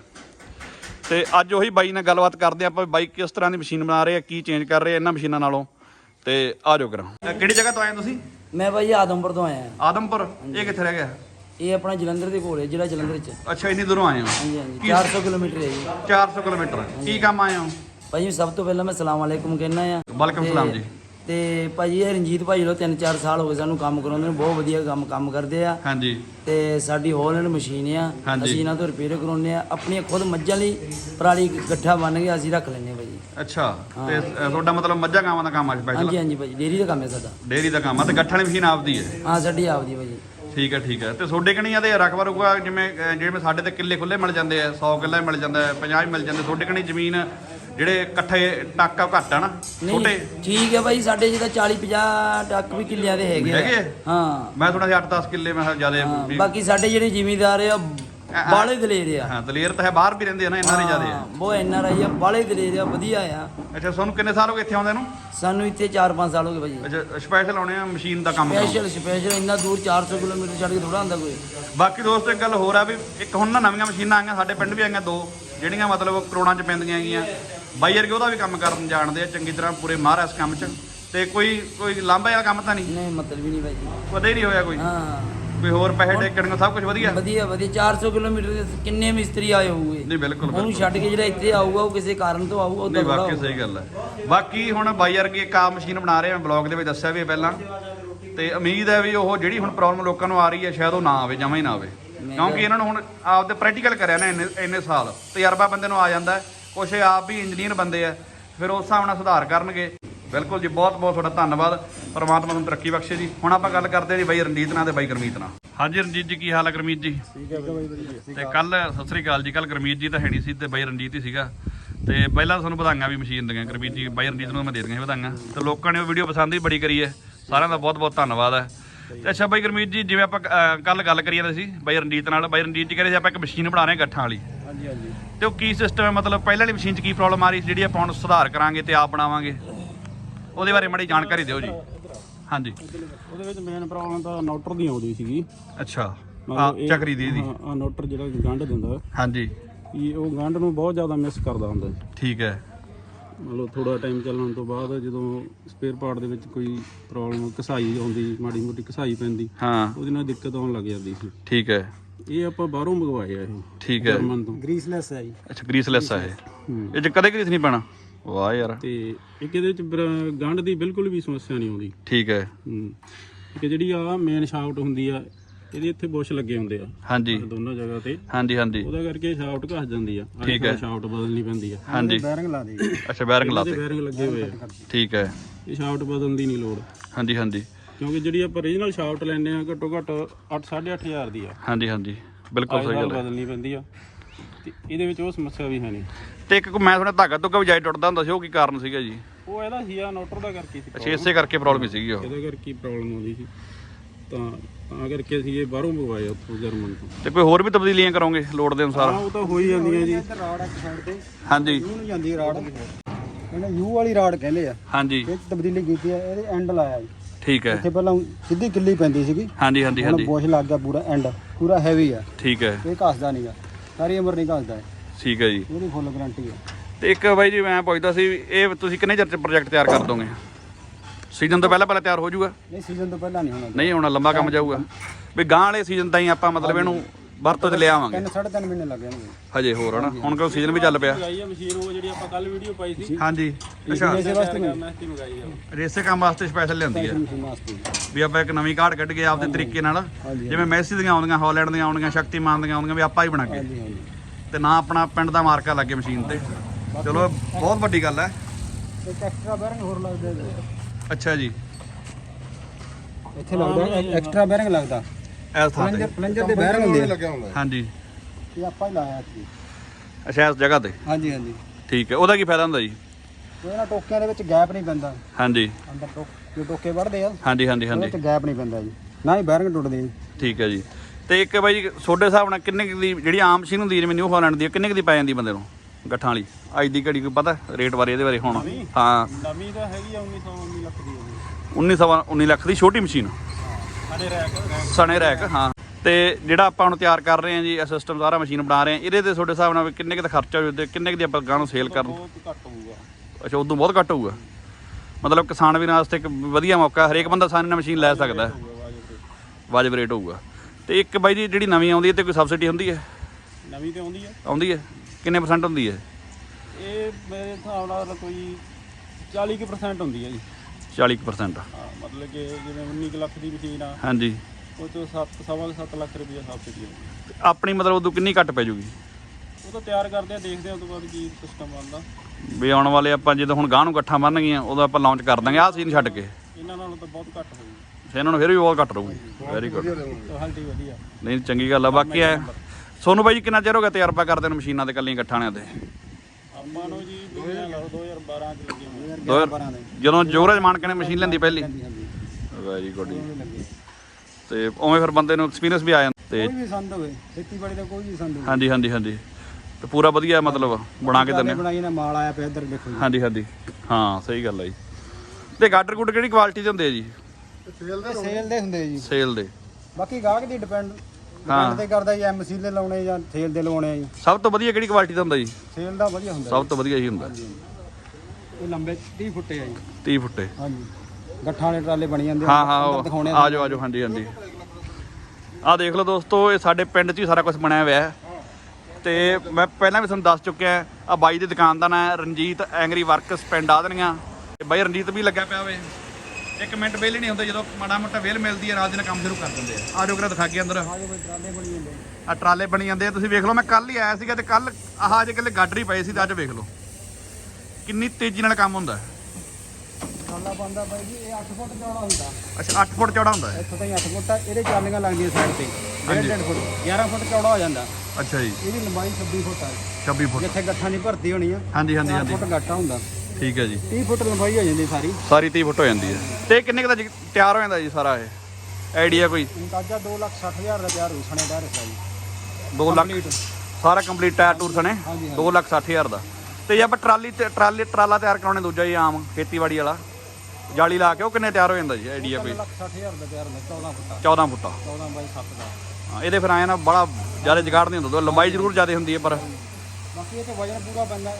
ਤੇ ਅੱਜ ਉਹੀ ਬਾਈ ਨਾਲ ਗੱਲਬਾਤ ਕਰਦੇ ਆਪਾਂ ਬਾਈ ਕਿਸ ਤਰ੍ਹਾਂ ਦੀ ਮਸ਼ੀਨ ਬਣਾ ਰਹੇ ਆ, ਕੀ ਚੇਂਜ ਕਰ ਰਹੇ ਆ ਇਹਨਾਂ ਮਸ਼ੀਨਾਂ ਨਾਲੋਂ। ਤੇ ਆ ਜਾਓ ਕਰਾਂ ਕਿਹੜੀ ਜਗ੍ਹਾ ਤੋਂ ਆਏ ਤੁਸੀਂ? ਮੈਂ ਭਾਈ ਆਦਮਪੁਰ ਤੋਂ ਆਇਆ। ਆਦਮਪੁਰ? ਇਹ ਕਿੱਥੇ ਰਹਿ ਗਿਆ? ਇਹ ਆਪਣਾ ਜਲੰਧਰ ਦੇ ਕੋਲ ਹੈ ਜਿਹੜਾ ਜਲੰਧਰ ਚ। ਅੱਛਾ ਇੰਨੀ ਦੂਰੋਂ ਆਏ ਹੋ? ਹਾਂਜੀ ਹਾਂਜੀ। ਕੀ- 400 ਕਿਲੋਮੀਟਰ ਹੈ ਜੀ। 400 ਕਿਲੋਮੀਟਰ। ਕੀ ਕੰਮ ਆਏ ਹੋ? ਭਾਈ ਸਭ ਤੋਂ ਪਹਿਲਾਂ ਮੈਂ ਸਲਾਮ ਅਲੈਕੁਮ ਕਹਿਣਾ ਆ। ਵੈਲਕਮ ਸਲਾਮ ਜੀ। ਤੇ ਭਾਜੀ ਇਹ ਰਣਜੀਤ ਭਾਈ ਲੋ 3-4 ਸਾਲ ਹੋ ਗਏ ਸਾਨੂੰ ਕੰਮ ਕਰਾਉਂਦੇ ਨੇ ਬਹੁਤ ਵਧੀਆ ਕੰਮ ਕੰਮ ਕਰਦੇ ਆ। ਹਾਂਜੀ। ਤੇ ਸਾਡੀ ਹੋਲੈਂਡ ਮਸ਼ੀਨ ਆ। ਅਸੀਂ ਇਹਨਾਂ ਤੋਂ ਰਿਪੇਅਰ ਕਰਾਉਂਦੇ ਆ। ਆਪਣੀਆਂ ਖੁਦ ਮੱਝਾਂ ਲਈ ਪਰਾਲੀ ਇਕੱਠਾ ਬਣ ਕੇ ਅਸੀਂ ਰੱਖ ਲੈਂਦੇ ਅੱਛਾ ਤੇ ਅ, ਤੁਹਾਡਾ ਮਤਲਬ ਮੱਝਾਂ ਗਾਵਾਂ ਦਾ ਕੰਮ ਆ ਸਪੈਸ਼ਲ ਹਾਂਜੀ ਹਾਂਜੀ ਭਾਜੀ ਡੇਰੀ ਦਾ ਕੰਮ ਹੈ ਸਾਡਾ। ਡੇਅਰੀ ਦਾ ਕੰਮ ਆ ਤੇ ਗੱਠਾਂ ਵਾਲੀ ਮਸ਼ੀਨ ਆਪਦੀ ਹੈ। ਹਾਂ ਸਾਡੀ ਆਪਦੀ ਭਾਜੀ। ਠੀਕ ਹੈ ਠੀਕ ਹੈ। ਤੇ ਤੁਹਾਡੇ ਕਣੀ ਇਹਦੇ ਰਕਬਾ ਰੁਕਬਾ ਜਿਵੇਂ ਅਹ, ਜਿਵੇਂ ਸਾਡੇ ਤੇ ਕਿੱਲੇ ਖੁੱਲੇ ਮਿਲ ਜਾਂਦੇ ਆ 100 ਕਿੱਲਾ ਮਿਲ ਜਾਂਦਾ ਹੈ 50 ਮਿਲ ਜਾਂਦੇ ਤੁਹਾਡੇ ਕਣੀ ਜ਼ਮੀਨ ਜਿਹੜੇ ਇਕੱਠੇ ਟਾਕਾ ਘੱਟ ਆ ਨਾ ਛੋਟੇ? ਨਹੀਂ ਠੀਕ ਹੈ ਬਾਈ ਸਾਡੇ ਜਿਹਦਾ 40 50 ਟੱਕ ਵੀ ਕਿੱਲਿਆਂ ਦੇ ਹੈਗੇ ਆ। ਹੈਗੇ? ਹਾਂ। ਮੈਂ ਥੋੜਾ ਜਿਹਾ 8-10 ਕਿੱਲੇ ਮੈਂ ਹਾਂ, ਜ਼ਿਆਦਾ ਬਾਕੀ ਸਾਡੇ ਜਿਹੜੇ ਜ਼ਿਮੀਦਾਰ ਆ ਬਾਲੇ ਦਲੇਰ ਆ। ਹਾਂ ਦਲੇਰ ਤਾਂ ਹੈ ਬਾਹਰ ਵੀ ਰਹਿੰਦੇ ਆ ਨਾ ਇਹਨਾਂ ਦੇ ਜਿਆਦੇ ਹਾਂ, ਬਹੁਤ ਐਨ ਆਰ ਆਈ ਆ ਬਾਲੇ ਦਲੇਰ ਆ ਵਧੀਆ ਆ। ਅੱਛਾ ਤੁਹਾਨੂੰ ਕਿੰਨੇ ਸਾਲ ਹੋ ਗਏ ਇੱਥੇ ਆਉਂਦੇ ਨੂੰ? ਸਾਨੂੰ ਇੱਥੇ 4-5 ਸਾਲ ਹੋ ਗਏ ਭਾਜੀ। ਅੱਛਾ ਸਪੈਸ਼ਲ ਆਉਣੇ ਆ ਮਸ਼ੀਨ ਦਾ ਕੰਮ ਸਪੈਸ਼ਲ ਸਪੈਸ਼ਲ ਇੰਨਾ ਦੂਰ 400 ਕਿਲੋਮੀਟਰ ਛੱਡ ਕੇ ਥੋੜਾ ਆਉਂਦਾ ਕੋਈ। ਬਾਕੀ ਦੋਸਤੋ ਇੱਕ ਗੱਲ ਹੋਰ ਆ ਵੀ ਇੱਕ ਹੁਣ ਨਾ ਨਵੀਆਂ ਮਸ਼ੀਨਾਂ ਆਈਆਂ ਸਾਡੇ ਪਿੰਡ ਵੀ ਆਈਆਂ ਦੋ ਜਿਹੜੀਆਂ ਮਤਲਬ ਕਰੋੜਾਂ ਚ ਪੈਂਦੀਆਂ ਹੈਗੀਆਂ। ਬਾਈ ਵਰਗੇ ਉਹਦਾ ਵੀ ਕੰਮ ਕਰਨ ਜਾਣਦੇ ਆ ਚੰਗੀ ਤਰ੍ਹਾਂ ਪੂਰੇ ਮਾਹਰ ਆ ਇਸ ਕੰਮ 'ਚ। ਤੇ ਕੋਈ ਕੋਈ ਲਾਂਭਾ ਵਾਲਾ ਕੰਮ ਤਾਂ ਨਹੀਂ? ਨਹੀਂ ਮਤਲਬ ਹੀ ਨਹੀਂ ਭਾਜੀ। ਕਦੇ ਨਹੀਂ ਹੋਇਆ ਕੋਈ? ਹਾਂ। ਕੋਈ ਹੋਰ ਪੈਸੇ ਟੇਕਣਗੇ ਸਭ ਕੁਝ ਵਧੀਆ। ਵਧੀਆ ਵਧੀਆ। 400 ਕਿਲੋਮੀਟਰ ਦੇ ਕਿੰਨੇ ਮਿਸਤਰੀ ਆਏ ਹੋਊਗੇ? ਨਹੀਂ ਬਿਲਕੁਲ ਉਹਨੂੰ ਛੱਡ ਕੇ ਜਿਹੜਾ ਇੱਥੇ ਆਊਗਾ ਉਹ ਕਿਸੇ ਕਾਰਨ ਤੋਂ ਆਊਗਾ ਉਹ ਨਹੀਂ ਵਾਕਈ ਸਹੀ ਗੱਲ ਹੈ। ਬਾਕੀ ਹੁਣ ਬਾਈ ਵਰਗੇ ਇੱਕ ਆ ਮਸ਼ੀਨ ਬਣਾ ਰਹੇ ਆ ਬਲੌਗ ਦੇ ਵਿੱਚ ਦੱਸਿਆ ਵੀ ਪਹਿਲਾਂ। ਤੇ ਉਮੀਦ ਹੈ ਵੀ ਉਹ ਜਿਹੜੀ ਹੁਣ ਪ੍ਰੋਬਲਮ ਲੋਕਾਂ ਨੂੰ ਆ ਰਹੀ ਹੈ ਸ਼ਾਇਦ ਉਹ ਨਾ ਆਵੇ ਜਮਾਂ ਹੀ ਨਾ ਆਵੇ। ਕਿਉਂਕਿ ਇਹਨਾਂ ਨੂੰ ਹੁਣ ਆਪਦੇ ਪ੍ਰੈਕਟੀਕਲ ਕਰਿਆ ਨਾ ਇੰਨੇ ਇੰਨੇ ਸਾਲ। ਤਜਰਬਾ ਬੰਦੇ ਨੂੰ ਆ ਜਾਂਦਾ। ਕੁਛ ਆਪ ਵੀ ਇੰਜੀਨੀਅਰ ਬੰਦੇ ਆ ਫਿਰ ਉਸ ਹਿਸਾਬ ਨਾਲ ਸੁਧਾਰ ਕਰਨਗੇ। ਬਿਲਕੁਲ ਜੀ ਬਹੁਤ ਬਹੁਤ ਤੁਹਾਡਾ ਧੰਨਵਾਦ। ਪਰਮਾਤਮਾ ਤੁਹਾਨੂੰ ਤਰੱਕੀ ਬਖਸ਼ੇ ਜੀ। ਹੁਣ ਆਪਾਂ ਗੱਲ ਕਰਦੇ ਹਾਂ ਜੀ ਬਾਈ ਰਣਜੀਤ ਨਾਲ ਤੇ ਬਾਈ ਗੁਰਮੀਤ ਨਾਲ ਹਾਂਜੀ ਰਣਜੀਤ ਜੀ ਕੀ ਹਾਲ ਹੈ ਗੁਰਮੀਤ ਜੀ? ਠੀਕ ਹੈ ਬਾਈ ਵਧੀਆ ਤੇ ਕੱਲ ਸਤਿ ਸ੍ਰੀ ਅਕਾਲ ਜੀ ਕੱਲ ਗੁਰਮੀਤ ਜੀ ਤਾਂ ਹੈ ਨਹੀਂ ਸੀ ਤੇ ਬਾਈ ਰਣਜੀਤ ਹੀ ਸੀਗਾ। ਤੇ ਪਹਿਲਾਂ ਤੁਹਾਨੂੰ ਵਧਾਈਆਂ ਵੀ ਮਸ਼ੀਨ ਦੀਆਂ ਗੁਰਮੀਤ ਜੀ ਬਾਈ ਰਣਜੀਤ ਨੂੰ ਮੈਂ ਦੇ ਦੀਆਂ ਸੀ ਵਧਾਈਆਂ। ਤੇ ਲੋਕਾਂ ਨੇ ਉਹ ਵੀਡੀਓ ਪਸੰਦ ਵੀ ਬੜੀ ਕਰੀ ਹੈ। ਸਾਰਿਆਂ ਦਾ ਬਹੁਤ ਬਹੁਤ ਧੰਨਵਾਦ ਹੈ। ਤੇ ਅੱਛਾ ਬਾਈ ਗੁਰਮੀਤ ਜੀ ਜਿਵੇਂ ਆਪਾਂ ਕੱਲ ਗੱਲ ਕਰੀ ਜਾਂਦੇ ਸੀ ਬਾਈ ਰਣਜੀਤ ਨਾਲ ਬਾਈ ਰਣਜੀਤ ਜੀ ਕਹਿੰਦੇ ਸੀ ਆਪਾਂ ਇੱਕ ਮਸ਼ੀਨ ਬਣਾ ਰਹੇ ਹਾਂ ਗੱਠਾਂ ਵਾਲੀ। ਹਾਂਜੀ ਹਾਂਜੀ। ਤੇ ਉਹ ਕੀ ਸਿਸਟਮ ਹੈ? ਮਤਲਬ ਪਹਿਲਾਂ ਵਾਲੀ ਮਸ਼ੀਨ 'ਚ ਕੀ ਪ੍ਰੋਬਲਮ ਆ ਰਹੀ ਸੀ ਜਿਹੜੀ ਆਪਾਂ ਹੁਣ ਸੁਧਾਰ ਕਰਾਂਗੇ ਤੇ ਆਪ ਬਣਾਵਾਂਗੇ? ਉਹਦੇ ਬਾਰੇ ਮਾੜੀ ਜਾਣਕਾਰੀ ਦਿਓ ਜੀ। ਹਾਂਜੀ। ਉਹਦੇ ਵਿੱਚ ਮੇਨ ਪ੍ਰੋਬਲਮ ਤਾਂ ਨੋਟਰ ਦੀ ਆਉਂਦੀ ਸੀਗੀ। ਅੱਛਾ। ਆ ਇਹ- ਚੱਕਰੀ ਦੀ ਇਹਦੀ। ਹਾਂ ਆ ਨੋਟਰ ਜਿਹੜਾ ਗੰਢ ਦਿੰਦਾ ਹਾਂਜੀ। ਇਹ ਉਹ ਗੰਢ ਨੂੰ ਬਹੁਤ ਜ਼ਿਆਦਾ ਮਿਸ ਕਰਦਾ ਹੁੰਦਾ ਠੀਕ ਹੈ। ਮਤਲਬ ਥੋੜਾ ਟਾਈਮ ਚੱਲਣ ਤੋਂ ਬਾਅਦ ਜਦੋਂ ਸਪੇਅਰ ਪਾਰਟ ਦੇ ਵਿੱਚ ਕੋਈ ਪ੍ਰੋਬਲਮ ਘਸਾਈ ਆਉਂਦੀ ਮਾੜੀ ਮੋਟੀ ਘਸਾਈ ਪੈਂਦੀ ਹਾਂ। ਉਹਦੇ ਨਾਲ ਦਿੱਕਤ ਆਉਣ ਲੱਗ ਜਾਂਦੀ ਸੀ। ਠੀਕ ਹੈ। ਇਹ ਆਪਾਂ ਬਾਹਰੋਂ ਮੰਗਵਾਏ ਆ ਇਹ। ਠੀਕ ਹੈ। ਜਰਮਨ ਤੋਂ। ਗ੍ਰੀਸਲੈਸ ਹੈ ਜੀ। ਅੱਛਾ ਗਰੀਸਲੈਸ ਆ ਇਹ। ਹੂੰ। ਇਹ ਚ ਕਦੇ ਗਰੀਸ ਨਹੀਂ ਪੈਣਾ? ਵਾਹ ਯਾਰ। ਤੇ ਇੱਕ ਇਹਦੇ ਵਿੱਚ ਬਰ- ਗੰਢ ਦੀ ਬਿਲਕੁਲ ਵੀ ਸਮੱਸਿਆ ਨਹੀਂ ਆਉਂਦੀ। ਠੀਕ ਹੈ। ਹੂੰ। ਇੱਕ ਜਿਹੜੀ ਆ ਮੇਨ ਸ਼ਾਫਟ ਹੁੰਦੀ ਆ ਇਹਦੇ ਇੱਥੇ ਬੁਸ਼ ਲੱਗੇ ਹੁੰਦੇ ਆ। ਹਾਂਜੀ। ਦੋਨੋਂ ਜਗ੍ਹਾ ਤੇ। ਹਾਂਜੀ ਹਾਂਜੀ। ਉਹਦਾ ਕਰਕੇ ਸ਼ਾਫਟ ਘਸ ਜਾਂਦੀ ਆ। ਠੀਕ ਹੈ। ਸ਼ਾਫਟ ਬਦਲਣੀ ਪੈਂਦੀ ਆ। ਹਾਂਜੀ। ਬੈਰਿੰਗ ਲਾ ਦੇ ਅੱਛਾ ਬੈਰਿੰਗ ਤੇ ਲਾਤੇ ਬੈਰਿੰਗ ਲੱਗੇ ਹੋਏ ਆ। ਠੀਕ ਹੈ। ਇਹ ਸ਼ਾਫਟ ਬਦਲਣ ਦੀ ਨਹੀਂ ਲੋੜ। ਹਾਂਜੀ ਹਾਂਜੀ। ਕਿਉਂਕਿ ਜਿਹੜੀ ਆਪਾਂ ਓਰੀਜਨਲ ਸ਼ਾਫਟ ਲੈਂਦੇ ਆ ਘੱਟੋ ਘੱਟ 8 8500 ਦੀ ਆ। ਹਾਂਜੀ ਹਾਂਜੀ। ਬਿਲਕੁਲ ਆਏ ਸਹੀ ਗੱਲ ਹੈ। ਬਦਲਣੀ ਪੈਂਦੀ ਆ। ਤੇ ਇਹਦੇ ਵਿੱਚ ਉਹ ਸਮੱਸਿਆ ਵੀ ਹੈ ਨਹੀਂ। ਤੇ ਇੱਕ ਮੈਂ ਸੁਣਿਆ ਧਾਗਾ ਧੁੱਗਾ ਵੀ ਜਾਈ ਟੁੱਟਦਾ ਹੁੰਦਾ ਸੀ ਉਹ ਕੀ ਕਾਰਨ ਸੀਗਾ ਜੀ? ਉਹ ਇਹਦਾ ਸੀ ਆ ਨੋਟਰ ਦਾ ਕਰਕੇ ਸੀ ਅੱਛਾ ਇਸੇ ਕਰਕੇ ਪ੍ਰੋਬਲਮ ਹੀ ਸੀਗੀ ਉਹ। ਇਹਦਾ ਕਰਕੇ ਪ੍ਰੋਬਲਮ ਆਉਂਦੀ ਸੀ। ਤਾਂ ਤਾਂ ਕਰਕੇ ਅਸੀਂ ਇਹ ਬਾਹਰੋਂ ਮੰਗਵਾਏ ਉੱਥੋਂ ਜਰਮਨ ਤੋਂ। ਤੇ ਕੋਈ ਹੋਰ ਵੀ ਤਬਦੀਲੀਆਂ ਕਰੋਗੇ ਲੋੜ ਦੇ ਹਾਂ ਅਨੁਸਾਰ ਉਹ ਤਾਂ ਹੋ ਹੀ ਜਾਂਦੀਆਂ ਜੀ। ਰਾੜ ਇੱਕ ਸਾਈਡ ਤੇ ਹਾਂਜੀ। ਯੂ ਨੂੰ ਜਾਂਦੀ ਰਾੜ। ਇਹਨੇ ਯੂ ਵਾਲੀ ਰਾੜ ਕਹਿੰਦੇ ਆ। ਹਾਂਜੀ। ਇਹ ਤਬਦੀਲੀ ਕੀਤੀ ਆ ਇਹਦੇ ਐਂਡ ਲਾਇਆ ਜੀ। ਠੀਕ ਹੈ। ਇੱਥੇ ਪਹਿਲਾਂ ਸਿੱਧੀ ਕਿੱਲੀ ਪੈਂਦੀ ਸੀਗੀ। ਹਾਂਜੀ ਹਾਂਜੀ ਹੁਣ ਹਾਂਜੀ। ਬੁਸ਼ ਲੱਗ ਗਿਆ ਪੂਰਾ ਐਂਡ ਪੂਰਾ ਹੈਵੀ ਆ। ਠੀਕ ਹੈ। ਇਹ ਘਸਦਾ ਨਹੀਂਗਾ ਸਾਰੀ ਉਮਰ ਨਹੀਂ ਇਹ। ਠੀਕ ਹੈ ਜੀ। ਇਹਦੀ ਫੁੱਲ ਗਾਰੰਟੀ ਆ ਤੇ ਇੱਕ ਬਾਈ ਜੀ ਮੈਂ ਪੁੱਛਦਾ ਸੀ ਇਹ ਤੁਸੀਂ ਕਿੰਨੇ ਚਿਰ ਚ ਪ੍ਰੋਜੈਕਟ ਤਿਆਰ ਕਰ ਦੋਗੇ? ਸੀਜ਼ਨ ਤੋਂ ਪਹਿਲਾਂ ਪਹਿਲਾਂ ਤਿਆਰ ਹੋ ਜਾਊਗਾ? ਨਹੀਂ ਸੀਜ਼ਨ ਤੋਂ ਪਹਿਲਾਂ ਨਹੀਂ ਹੋਣਾ। ਨਹੀਂ ਹੋਣਾ ਲੰਬਾ ਕੰਮ ਜਾਊਗਾ। ਵੀ ਗਾਂ ਵਾਲੇ ਸੀਜ਼ਨ ਤਾਈਂ ਆਪਾਂ ਮਤਲਬ ਇਹਨੂੰ ਵਰਤੋਂ 'ਚ ਲਿਆਵਾਂਗੇ। ਤਿੰਨ ਸਾਢੇ ਤਿੰਨ ਮਹੀਨੇ ਲੱਗ ਜਾਣਗੇ ਹਜੇ ਹੋਰ ਹਨਾ? ਹੁਣ ਕਿਉਂ ਸੀਜ਼ਨ ਵੀ ਚੱਲ ਪਿਆ? ਮੰਗਾਈ ਆ ਮਸ਼ੀਨ ਉਹ ਜਿਹੜੀ ਆਪਾਂ ਕੱਲ ਵੀਡੀਓ ਪਾਈ ਸੀ। ਹਾਂਜੀ। ਅੱਛਾ। ਇਸੇ ਵਾਸਤੇ ਕਰਨਾ ਸੀ ਮੰਗਾਈ ਆ। ਰੇਸੇ ਕੰਮ ਵਾਸਤੇ ਸਪੈਸ਼ਲ ਲਿਆਂਦੀ ਹੈ ਮਸ਼ੀਨ ਵਾਸਤੇ। ਵੀ ਆਪਾਂ ਇੱਕ ਨਵੀਂ ਕਾਰਡ ਕੱਢ ਕੇ ਆਪਦੇ ਤਰੀਕੇ ਨਾਲ। ਜਿਵੇਂ ਮੈਸੀ ਦੀਆਂ ਆਉਂਦੀਆਂ ਹਾਲੈਂਡ ਦੀਆਂ ਆਉਂਦੀਆਂ ਸ਼ਕਤੀਮਾਨ ਦੀਆਂ ਆਉਂਦੀਆਂ ਵੀ ਆਪਾਂ ਹੀ ਬਣਾ ਕੇ। ਹਾਂਜੀ ਹਾਂਜੀ। ਤੇ ਨਾ ਆਪਣਾ ਪਿੰਡ ਦਾ ਮਾਰਕਾ ਲੱਗੇ ਮਸ਼ੀਨ ਤੇ। ਚਲੋ ਬਹੁਤ ਵੱਡੀ ਗੱਲ ਹੈ ਇੱਕ ਐਕਸਟਰਾ ਬੈਰਿੰਗ ਹੋਰ ਲੱਗਦਾ ਇਹਦੇ। ਅੱਛਾ ਜੀ। ਇੱਥੇ ਲੱਗਦਾ ਐਕਸਟਰਾ ਬੈਰਿੰਗ ਲੱਗਦਾ। ਇਸ ਥਾਂ ਤੇ। ਪਲੰਜਰ ਪਲੰਜਰ ਦੇ ਬੈਰਿੰਗ ਹੁੰਦੇ ਆ। ਹਾਂਜੀ। ਇਹ ਆਪਾਂ ਹੀ ਲਾਇਆ ਇੱਥੇ ਅੱਛਾ ਇਸ ਜਗ੍ਹਾ ਤੇ? ਹਾਂਜੀ ਹਾਂਜੀ। ਠੀਕ ਹੈ ਉਹਦਾ ਕੀ ਫਾਇਦਾ ਹੁੰਦਾ ਜੀ? ਉਹ ਇਹਨਾਂ ਟੋਕਿਆਂ ਦੇ ਵਿੱਚ ਗੈਪ ਨਹੀਂ ਪੈਂਦਾ। ਹਾਂਜੀ। ਅੰਦਰ ਟੋਕ ਜੋ ਟੋਕੇ ਵੜਦੇ ਆ ਹਾਂਜੀ ਹਾਂਜੀ ਉਹਦੇ ਹਾਂਜੀ। ਵਿੱਚ ਗੈਪ ਨਹੀਂ ਪੈਂਦਾ ਜੀ। ਨਾ ਹੀ ਬੈਰਿੰਗ ਟੁੱਟਦੇ ਜੀ। ਠੀਕ ਹੈ ਜੀ। ਤੇ ਇੱਕ ਬਾਈ ਜੀ ਤੁਹਾਡੇ ਹਿਸਾਬ ਨਾਲ ਕਿੰਨੇ ਕੁ ਦੀ ਜਿਹੜੀ ਆਮ ਮਸ਼ੀਨ ਹੁੰਦੀ ਹੈ ਜਿਵੇਂ ਨਿਊ ਹਾਲੈਂਡ ਦੀ ਹੈ, ਕਿੰਨੇ ਕੁ ਦੀ ਪੈ ਜਾਂਦੀ ਬੰਦੇ ਨੂੰ ਗੱਠਾਂ ਵਾਲੀ? ਅੱਜ ਦੀ ਘੜੀ ਕੋਈ ਪਤਾ? ਰੇਟ ਬਾਰੇ ਇਹਦੇ ਬਾਰੇ ਹੁਣ। ਹਾਂ। ਨਵੀਂ ਤਾਂ ਹੈਗੀ ਆ 1919 ਲੱਖ ਦੀ ਹੋਣੀ 19 ਸਵਾ 19 ਲੱਖ ਦੀ ਛੋਟੀ ਮਸ਼ੀਨ। ਸਣੇ ਰੈਕ ਹਾਂ। ਤੇ ਜਿਹੜਾ ਆਪਾਂ ਹੁਣ ਤਿਆਰ ਕਰ ਰਹੇ ਹਾਂ ਜੀ ਇਹ ਸਿਸਟਮ ਸਾਰਾ ਮਸ਼ੀਨ ਬਣਾ ਰਹੇ ਹਾਂ ਇਹਦੇ ਤੇ ਤੁਹਾਡੇ ਹਿਸਾਬ ਨਾਲ ਕਿੰਨੇ ਕੁ ਦਾ ਖਰਚਾ ਹੋ ਤੇ ਕਿੰਨੇ ਕੁ ਦੀ ਆਪਾਂ ਗਾਂ ਨੂੰ ਸੇਲ ਕਰਨ? ਬਹੁਤ ਘੱਟ ਹੋਊਗਾ। ਅੱਛਾ ਉਦੋਂ ਬਹੁਤ ਘੱਟ ਹੋਊਗਾ। ਮਤਲਬ ਕਿਸਾਨ ਵੀਰਾਂ ਵਾਸਤੇ ਇੱਕ ਵਧੀਆ ਮੌਕਾ ਹਰੇਕ ਬੰਦਾ ਆਸਾਨੀ ਨਾਲ ਮਸ਼ੀਨ ਲੈ ਸਕਦਾ। ਹੈ ਵਾਜਬ ਰੇਟ। ਹੋਊਗਾ। ਤੇ ਇੱਕ ਬਾਈ ਜੀ ਜਿਹੜੀ ਨਵੀਂ ਆਉਂਦੀ ਹੈ ਤੇ ਕੋਈ ਸਬਸਿਡੀ ਹੁੰਦੀ ਹੈ? ਨਵੀਂ ਤੇ ਆਉਂਦੀ ਆ ਆਉਂਦੀ ਹੈ? ਕਿੰਨੇ ਪਰਸੈਂਟ ਹੁੰਦੀ ਹੈ? ਇਹ ਮੇਰੇ ਹਿਸਾਬ ਨਾਲ ਕੋਈ 40% ਕੁ percent ਹੁੰਦੀ ਆ ਜੀ। 40% ਹਾਂ ਮਤਲਬ ਕਿ ਜਿਵੇਂ 19 ਕੁ ਲੱਖ ਦੀ ਮਸ਼ੀਨ ਆ। ਹਾਂਜੀ। ਉਹ ਤੋਂ 7 ਸਵਾ 7 ਲੱਖ ਰੁਪਏ ਸਬਸਿਡੀ ਆ ਤੇ ਆਪਣੀ ਮਤਲਬ ਉਦੋਂ ਕਿੰਨੀ ਘੱਟ ਪੈ ਜੂਗੀ? ਉਹ ਤਾਂ ਤਿਆਰ ਕਰਦੇ ਆ ਦੇਖਦੇ ਆ ਉਹ ਤੋਂ ਬਾਅਦ ਕੀ ਸਿਸਟਮ ਬਣਦਾ। ਵੀ ਆਉਣ ਵਾਲੇ ਆਪਾਂ ਜਦੋਂ ਹੁਣ ਗਾਂ ਨੂੰ ਇਕੱਠਾ ਬੰਨ ਗਈਆਂ ਉਦੋਂ ਆਪਾਂ ਲਾਂਚ ਕਰ ਦਾਂਗੇ। ਆਹ ਸੀਨ ਛੱਡ ਕੇ। ਇਹਨਾਂ ਨਾਲੋਂ ਤਾਂ ਬਹੁਤ ਘੱਟ ਹੋਊਗੀ। ਇਹਨਾਂ ਨੂੰ ਫਿਰ ਵੀ ਬਹੁਤ ਘੱਟ ਰਹੂਗੀ। ਵੈਰੀ ਗੁੱਡ ਕੁਆਲਿਟੀ ਵਧੀਆ। ਨਹੀਂ ਚੰਗੀ ਗੱਲ ਆ। ਬਾਕੀ ਐ ਸੋਨੂੰ ਬਾਈ ਜੀ ਕਿੰਨਾ ਚਿਰ ਹੋ ਗਿਆ ਤਜਰਬਾ ਕਰਦੇ ਨੂੰ ਮਸ਼ੀਨਾਂ ਤੇ ਕੱਲੀਆਂ ਗੱਠਾਣਿਆਂ ਤੇ? ਆਪਾਂ ਨੂੰ ਜੀ 2012 ਚ ਲੱਗੇ ਹੋਏ ਦੋ ਹਜ਼ਾਰ- ਜਦੋਂ ਜੋਗਰਾਜ ਮਾਨਕ ਨੇ ਮਸ਼ੀਨ ਲੈਂਦੀ ਪਹਿਲੀ? ਹਾਂਜੀ ਵੈਰੀ ਗੁੱਡ ਜੀ। ਲੱਗੇ। ਤੇ ਉਵੇਂ ਫਿਰ ਬੰਦੇ ਨੂੰ ਐਕਸਪੀਰੀਅੰਸ ਵੀ ਆ ਜਾਂਦਾ ਤੇ ਕੋਈ ਵੀ ਸੰਦ ਹੋਵੇ ਖੇਤੀਬਾੜੀ ਦਾ ਕੋਈ ਵੀ ਸੰਦ ਹੋਵੇ। ਹਾਂਜੀ ਹਾਂਜੀ ਹਾਂਜੀ। ਤੇ ਪੂਰਾ ਵਧੀਆ ਮਤਲਬ ਬਣਾ ਕੇ ਦਿੰਦੇ। ਬਣਾਈ ਨਾ ਮਾਲ ਆਇਆ ਪਿਆ ਇੱਧਰ ਦੇਖੋ ਜੀ। ਹਾਂਜੀ ਹਾਂਜੀ। ਹਾਂ ਸਹੀ ਗੱਲ ਹੈ ਜੀ। ਤੇ ਗਾਡਰ ਗੁੱਡ ਕਿਹੜੀ ਕੁਆਲਿਟੀ ਦੇ ਹੁੰਦੇ ਆ ਜੀ? ਸੇਲ ਦੇ ਹੁੰਦੇ ਜੀ। ਸੇਲ ਦੇ। ਬਾਕੀ ਗਾਹਕ ਦੀ ਡਿਪੈਂਡ ਡਿਪੈਂਡ ਤੇ ਕਰਦਾ ਜੀ ਐਮਸੀ ਦੇ ਲਾਉਣੇ ਜਾਂ ਸੇਲ ਦੇ ਲਾਉਣੇ ਆ ਜੀ। ਸਭ ਤੋਂ ਵਧੀਆ ਕਿਹੜੀ ਕੁਆਲਿਟੀ ਦਾ ਹੁੰਦਾ ਜੀ? ਸੇਲ ਦਾ ਵਧੀਆ ਹੁੰਦਾ ਸਭ ਤੋਂ ਵਧੀਆ ਹੀ ਹੁੰਦਾ। ਇਹ ਲੰਬੇ 30 ਫੁੱਟੇ ਆ ਜੀ। 30 ਫੁੱਟੇ। ਹਾਂਜੀ। ਗੱਠਾਂ ਵਾਲੇ ਟਰਾਲੇ ਬਣੀ ਜਾਂਦੇ ਹਾਂ ਹਾਂ ਉਹ- ਦਿਖਾਉਣੇ ਆ ਜਾਓ ਆ ਜਾਓ ਹਾਂਜੀ ਹਾਂਜੀ। ਆ ਦੇਖ ਲਓ ਦੋਸਤੋ ਇਹ ਸਾਡੇ ਪਿੰਡ 'ਚ ਹੀ ਸਾਰਾ ਕੁਝ ਬਣਿਆ ਹੋਇਆ ਹੈ। ਤੇ ਮੈਂ ਪਹਿਲਾਂ ਵੀ ਤੁਹਾਨੂੰ ਦੱਸ ਚੁੱਕਿਆ ਆ ਬਾਈ ਦੀ ਦੁਕਾਨ ਦਾ ਨਾਂ ਹੈ ਰਣਜੀਤ ਐਂਗਰੀ ਵਰਕਸ ਪਿੰਡ ਆਦਨੀਆਂ ਤੇ ਬਾਈ ਰਣਜੀਤ ਵੀ ਲੱਗਿਆ ਪਿਆ ਹੋਵੇ। ਇੱਕ ਮਿੰਟ ਵੇਲੇ ਨਹੀਂ ਹੁੰਦਾ ਜਦੋਂ ਮਾੜਾ ਮੋਟਾ ਵੇਲ ਮਿਲਦੀ ਹੈ ਦੀ ਨਾਲ ਕੰਮ ਸ਼ੁਰੂ ਕਰ ਦਿੰਦੇ ਆ। ਆ ਜਾਓ ਕਰਾ ਦਿਖਾ ਕੇ ਅੰਦਰ। ਆਜੋ ਆ ਟਰਾਲੇ ਬਣੀ ਜਾਂਦੇ ਆ। ਤੁਸੀਂ ਵੇਖ ਲਓ ਮੈਂ ਕੱਲ ਹੀ ਆਇਆ ਸੀਗਾ ਤੇ ਕੱਲ ਆਹ ਜੇ ਕੱਲੇ ਗਾਡਰੀ ਪਏ ਸੀ ਤੇ ਅੱਜ ਵੇਖ ਲਓ। ਕਿੰਨੀ ਤੇਜ਼ੀ ਨਾਲ ਕੰਮ ਹੁੰਦਾ। ਟਰਾਲਾ ਬੰਦਾ ਬਾਈ ਜੀ ਇਹ 8 ਫੁੱਟ ਚੌੜਾ ਹੁੰਦਾ। ਅੱਛਾ 8 ਫੁੱਟ ਚੌੜਾ ਹੁੰਦਾ ਹੈ। ਇੱਥੋਂ ਤਾਈਂ 8 ਫੁੱਟ ਆ ਇਹਦੇ ਚਾਲੀਆਂ ਲੱਗਦੀਆਂ ਸਾਈਡ ਤੇ। 1.5 ਫੁੱਟ 11 ਫੁੱਟ ਚੌੜਾ ਹੋ ਜਾਂਦਾ। ਅੱਛਾ ਜੀ। ਇਹਦੀ ਲੰਬਾਈ 26 ਫੁੱਟ ਆ। 26 ਫੁੱਟ। ਜਿੱਥੇ ਗੱਠਾਂ ਦੀ ਭਰਤੀ ਹੋਣੀ ਆ ਹਾਂਜੀ ਹਾਂਜੀ 4 ਹਾਂਜੀ। ਫੁੱਟ ਗੱਠਾ ਹੁੰਦਾ। ਠੀਕ ਹੈ ਜੀ। 30 ਫੁੱਟ ਲੰਬਾਈ ਹੋ ਜਾਂਦੀ ਸਾਰੀ। ਸਾਰੀ 30 ਫੁੱਟ ਹੋ ਜਾਂਦੀ ਹੈ। ਤੇ ਕਿੰਨੇ ਕੁ ਦਾ ਜੀ? ਤਿਆਰ ਹੋ ਜਾਂਦਾ ਜੀ ਸਾਰਾ ਇਹ? ਆਈਡੀਆ ਕੋਈ? ਅੰਦਾਜ਼ਾ 260000 ਦਾ ਤਿਆਰ ਹੋ ਸਣੇ ਦਾ ਰਸਾ ਜੀ। 2 ਲੱਖ। ਸਾਰਾ ਕੰਪਲੀਟ ਟਾਇਰ ਟੂਰ ਸਣੇ? ਹਾਂਜੀ, 2 ਲੱਖ 60 ਹਜ਼ਾਰ ਦਾ। ਤੇ ਜੇ ਆਪਾਂ ਟਰਾਲੀ ਤੇ ਟਰਾਲੀ ਟਰਾਲਾ ਤਿਆਰ ਕਰਾਉਣੇ ਦੂਜਾ ਜੀ ਆਮ ਖੇਤੀਬਾੜੀ ਵਾਲਾ। ਜਾਲੀ ਲਾ ਕੇ ਉਹ ਕਿੰਨੇ ਤਿਆਰ ਹੋ ਜਾਂਦਾ ਜੀ? ਆਈਡੀਆ ਕੋਈ? 160000 ਦਾ ਤਿਆਰ ਹੁੰਦਾ 14 ਫੁੱਟ। 14 ਫੁੱਟਾ। 14 ਬਾਈ 7 ਦਾ। ਹਾਂ, ਇਹਦੇ ਫਿਰ ਆਏ ਨਾ ਬੜਾ ਜ਼ਿਆਦਾ ਜਗਾੜ ਨਹੀਂ ਹੁੰਦਾ। ਲੰਬਾਈ ਜ਼ਰੂਰ ਜ਼ਿਆਦਾ ਹੁੰਦੀ ਹੈ ਪਰ ਬਾਕੀ ਇਹ ਤੇ ਵਜਨ ਪੂਰਾ ਪੈਂਦਾ।